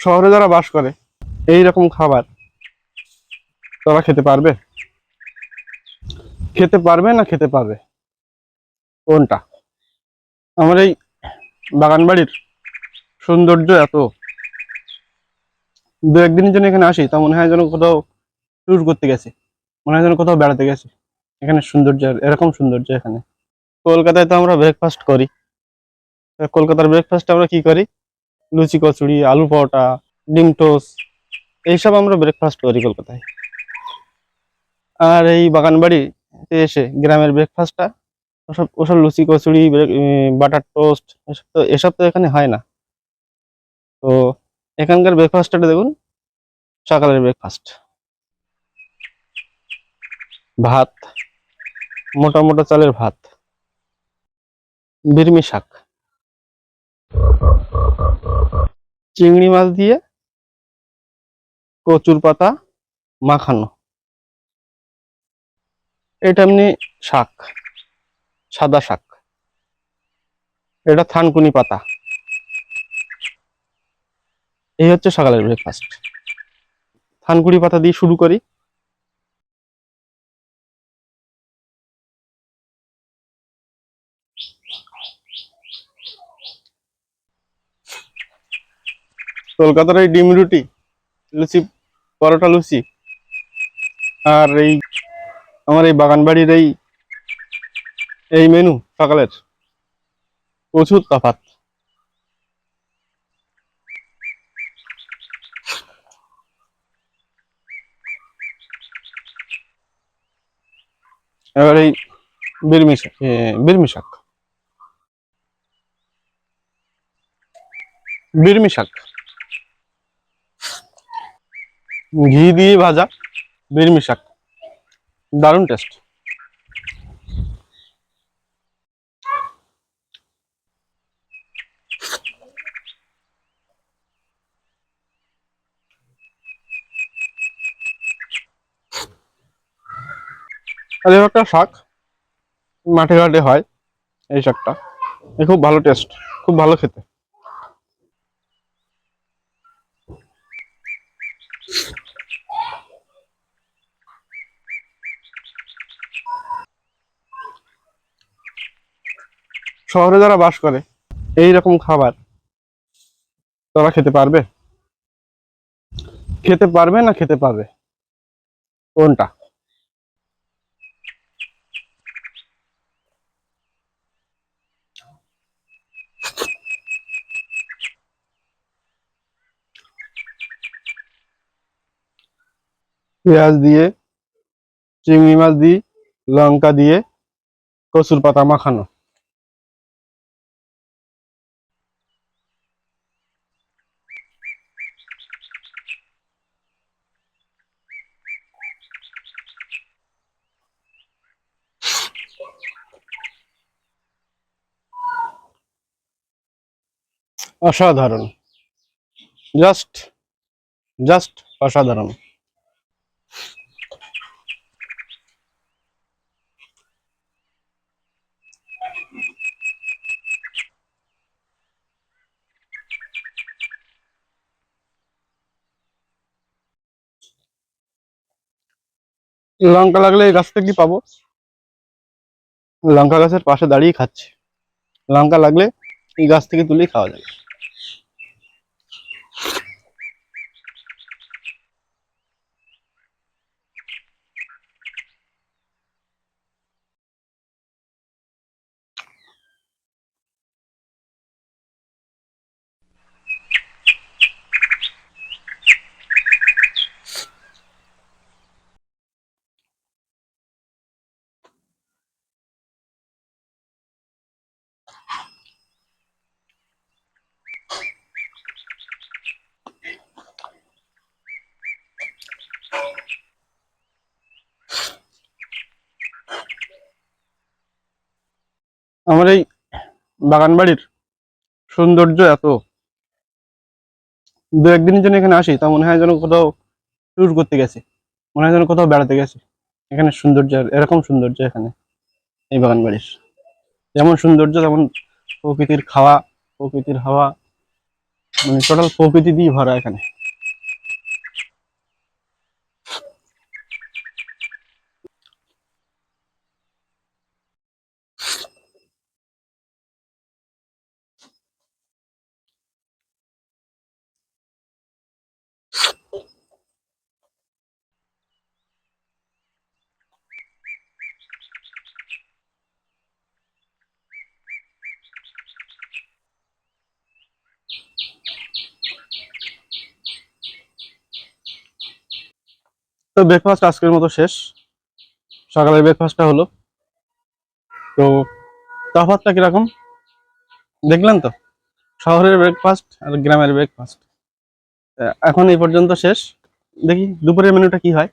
শহরে যারা বাস করে এই রকম খাবার তারা খেতে পারবে? খেতে পারবে না খেতে পারবে? কোনটা? আমার এই বাগান বাড়ির সৌন্দর্য এত। দু একদিনের জন্য এখানে আসি, তা মনে হয় যেন কোথাও ট্যুর করতে গেছে। মনে হয় যেন কোথাও বেড়াতে গেছে। এখানে সৌন্দর্য, এরকম সৌন্দর্য এখানে। কলকাতায় তো আমরা ব্রেকফাস্ট করি। কলকাতার ব্রেকফাস্ট আমরা কি করি? লুচি কচুরি, আলু পরোটা, ডিম টোস্ট, এইসব আমরা ব্রেকফাস্ট করি কলকাতায়। আর এই বাগান বাড়িতে এসে গ্রামের ব্রেকফাস্টটা ওসব ওসব লুচি কচুরি বাটার টোস্ট এসব তো এসব তো এখানে হয় না। তো এখানকার ব্রেকফাস্টটা দেখুন, সকালের ব্রেকফাস্ট ভাত, মোটা মোটা চালের ভাত, বিরমি শাক। চিংড়ি মাছ দিয়ে কচুর পাতা মাখানো। এটা এমনি শাক, সাদা শাক। এটা থানকুনি পাতা। এই হচ্ছে সকালের ব্রেকফাস্ট থানকুনি পাতা দিয়ে শুরু করি। কলকাতার এই ডিম রুটি, লুচি, পরোটা, লুচি, আর এই আমার এই বাগান বাড়ির এই এই মেনু সকালের প্রচুর তফাৎ। এবার এই বিরমি বিরমি শাক বিরমি শাক ঘি দিয়ে ভাজা বিরমি শাক। দারুণ টেস্ট আর একটা শাক মাঠে ঘাটে হয় এই শাকটা। এ খুব ভালো টেস্ট খুব ভালো খেতে। শহরে যারা বাস করে এই রকম খাবার তারা খেতে পারবে? খেতে পারবে না খেতে পারবে? কোনটা? পেঁয়াজ দিয়ে, চিংড়ি মাছ দিয়ে, লঙ্কা দিয়ে, কচুর পাতা মাখানো। অসাধারণ। জাস্ট জাস্ট অসাধারণ। লঙ্কা লাগলে এই গাছটা কি পাবো। লঙ্কা গাছের পাশে দাঁড়িয়ে খাচ্ছি। লঙ্কা লাগলে এই গাছ থেকে তুলেই খাওয়া যাবে। আমার এই বাগান বাড়ির সৌন্দর্য এত। দু একদিনের জন্য এখানে আসি, তা মনে হয় যেন কোথাও ট্যুর করতে গেছে। মনে হয় যেন কোথাও বেড়াতে গেছে। এখানে সৌন্দর্য, এরকম সৌন্দর্য এখানে, এই বাগান বাড়ির যেমন সৌন্দর্য, তেমন প্রকৃতির খাওয়া, প্রকৃতির হাওয়া মানে টোটাল প্রকৃতি দিয়ে ভরা এখানে। তো ব্রেকফাস্ট আজকের মতো শেষ। সকালের ব্রেকফাস্টটা হলো। তো তফাতটা কীরকম? দেখলেন তো? শহরের ব্রেকফাস্ট আর গ্রামের ব্রেকফাস্ট এখন এই পর্যন্ত শেষ। দেখি দুপুরের মেনুটা কি হয়।